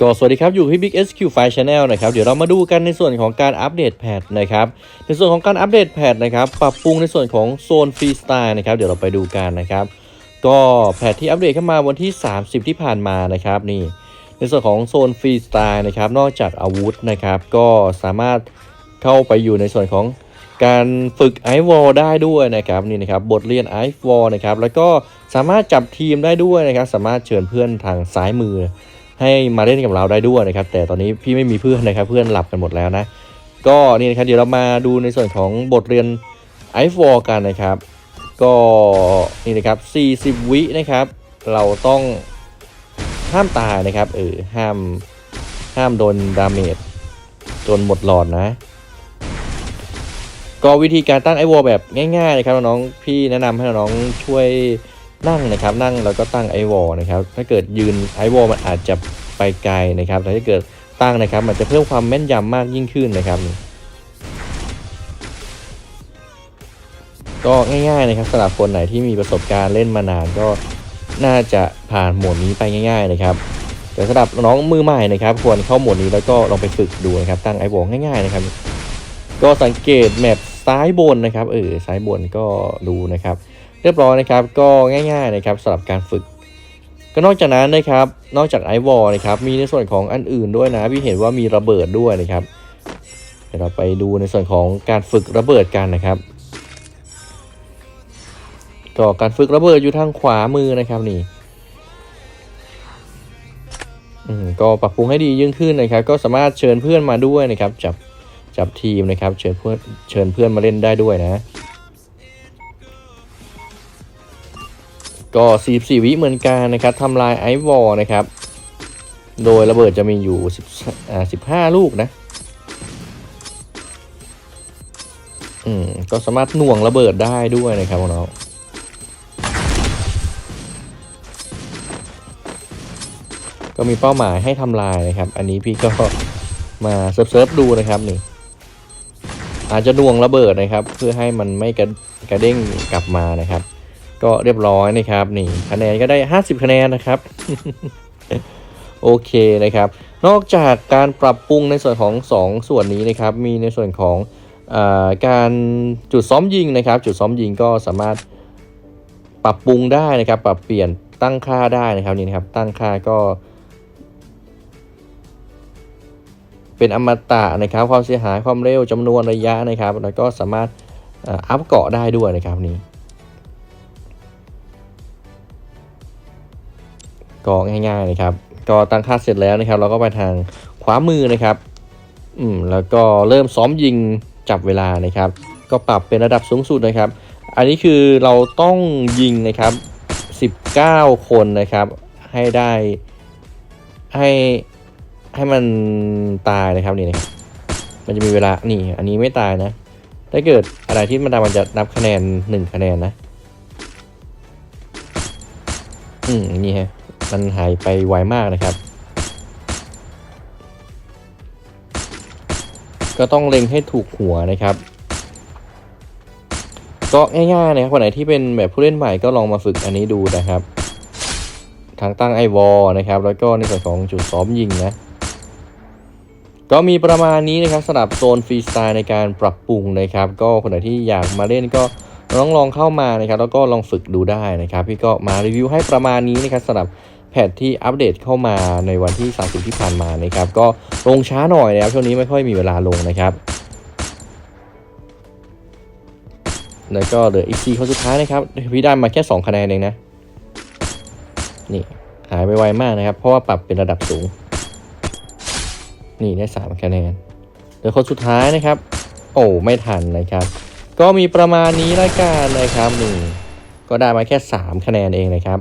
ก็สวัสดีครับ อยู่ที่ Big SQ File Channel นะครับเดี๋ยวเรามาดูกันในส่วนของการอัปเดตแพทนะครับในส่วนของการอัปเดตแพทนะครับปรับปรุงในส่วนของโซนฟรีสไตล์นะครับเดี๋ยวเราไปดูกันนะครับก็แพทที่อัปเดตเข้ามาวันที่ 30 ที่ผ่านมานะครับนี่ในส่วนของโซนฟรีสไตล์นะครับนอกจากอาวุธนะครับก็สามารถเข้าไปอยู่ในส่วนของการฝึกไอวอลได้ด้วยนะครับนี่นะครับบทเรียนไอวอลนะครับแล้วก็สามารถจับทีมได้ด้วยนะครับสามารถเชิญเพื่อนทางซ้ายมือ ให้มาเล่นกับเราได้ด้วยนะครับ แต่ตอนนี้พี่ไม่มีเพื่อนนะครับ เพื่อนหลับกันหมดแล้วนะ ก็นี่นะครับเดี๋ยวเรามาดูในส่วนของบทเรียนไอฟอกันนะครับ ก็นี่นะครับ 40 วินะครับ เราต้องห้ามตายนะครับเออห้ามห้ามโดนดาเมจจนหมดหลอดนะ ก็วิธีการตั้งไอวอลแบบง่ายๆนะครับน้องๆพี่แนะนำให้น้องช่วย นั่งนะครับนั่งแล้วก็ตั้งไอวอลนะครับถ้าเกิดยืนไอวอลมันอาจจะไปไกลนะครับแต่ถ้าเกิดตั้งนะครับ มันจะเพิ่มความแม่นยำมากยิ่งขึ้นนะครับ ก็ง่ายๆนะครับสำหรับคนไหนที่มีประสบการณ์เล่นมานานก็น่าจะผ่านโหมดนี้ไปง่าย ๆนะครับแต่สำหรับน้องมือใหม่นะครับ ควรเข้าโหมดนี้แล้วก็ลองไปฝึกดูนะครับ ตั้งไอวอลง่าย ๆนะครับ ก็สังเกตแมปซ้ายบนนะครับเออซ้ายบนก็ดูนะครับ เรียบร้อยนะครับก็ง่ายๆนะครับสำหรับการฝึก ก็นอกจากนั้นนะครับนอกจากไอวอลนะครับมีในส่วนของอันอื่นด้วยนะพี่เห็นว่ามีระเบิดด้วยนะครับเดี๋ยวเราไปดูในส่วนของการฝึกระเบิดกันนะครับก็การฝึกระเบิดอยู่ทางขวามือนะครับนี่อืมก็ปรับปรุงให้ดียิ่งขึ้นนะครับ ก็สามารถเชิญเพื่อนมาด้วยนะครับ จับจับทีมนะครับ เชิญเพื่อนเชิญเพื่อนมาเล่นได้ด้วยนะ ก็ 44 วิเหมือนกันนะครับทำลายไอวอลนะครับ โดยระเบิดจะมีอยู่10อ่า15 ลูกนะ อืม ก็สามารถหน่วงระเบิดได้ด้วยนะครับน้องก็มีเป้าหมายให้ทำลายนะครับ อันนี้พี่ก็มาเซิร์ฟดูนะครับนี่ อาจจะหน่วงระเบิดนะครับ เพื่อให้มันไม่กระกระเด้งกลับมานะครับ ก็เรียบร้อยนะครับนี่คะแนนก็ได้ 50 คะแนนนะครับโอเคนะครับ นอกจากการปรับปรุงในส่วนของ 2 ส่วนนี้นะครับ มีในส่วนของอการจุดซ้อมยิงนะครับ จุดซ้อมยิงก็สามารถปรับปรุงได้นะครับ ปรับเปลี่ยนตั้งค่าได้นะครับนี่นะครับ ตั้งค่าก็ เป็นอมตะนะครับ ความเสียหายความเร็วจำนวนระยะนะครับ แล้วก็สามารถอัพเกาะได้ด้วยนะครับนี่ ก็ง่ายๆนะครับ ก็ตั้งค่าเสร็จแล้วนะครับ เราก็ไปทางขวามือนะครับอืมแล้วก็เริ่มซ้อมยิงจับเวลานะครับ ก็ปรับเป็นระดับสูงสุดนะครับ อันนี้คือเราต้องยิงนะครับ 19 คนนะครับ ให้ได้ให้ให้มันตายนะครับนี่นะครับมันจะมีเวลานี่ อันนี้ไม่ตายนะ ถ้าเกิดอะไรที่มันตายมันจะนับคะแนน 1 คะแนนนะ อืมนี่ฮะ มันหายไปไวมากนะครับ ก็ต้องเล็งให้ถูกหัวนะครับ ก็ง่ายๆนะครับคนไหนที่เป็นแบบผู้เล่นใหม่ก็ลองมาฝึกอันนี้ดูนะครับทางตั้งไอวอลนะครับ แล้วก็ในส่วนของจุดซ้อมยิงนะก็มีประมาณนี้นะครับสำหรับโซนฟรีสไตล์ในการปรับปรุงนะครับ ก็คนไหนที่อยากมาเล่นก็ลองลองเข้ามานะครับ แล้วก็ลองฝึกดูได้นะครับ พี่ก็มารีวิวให้ประมาณนี้นะครับสำหรับ แพทที่อัปเดตเข้ามาในวันที่ 30 ที่ผ่านมานะครับ ก็ลงช้าหน่อยนะครับ ช่วงนี้ไม่ค่อยมีเวลาลงนะครับ แล้วก็เหลืออีก4คนสุดท้ายนะครับ พี่ได้มาแค่ 2 คะแนนเองนะ นี่หายไปไวมากนะครับ เพราะว่าปรับเป็นระดับสูง นี่ได้ 3 คะแนนเหลือคนสุดท้ายนะครับ โอ้ไม่ทันนะครับ ก็มีประมาณนี้ละกันนะครับนี่ก็ได้มาแค่ 3 คะแนนเองนะครับ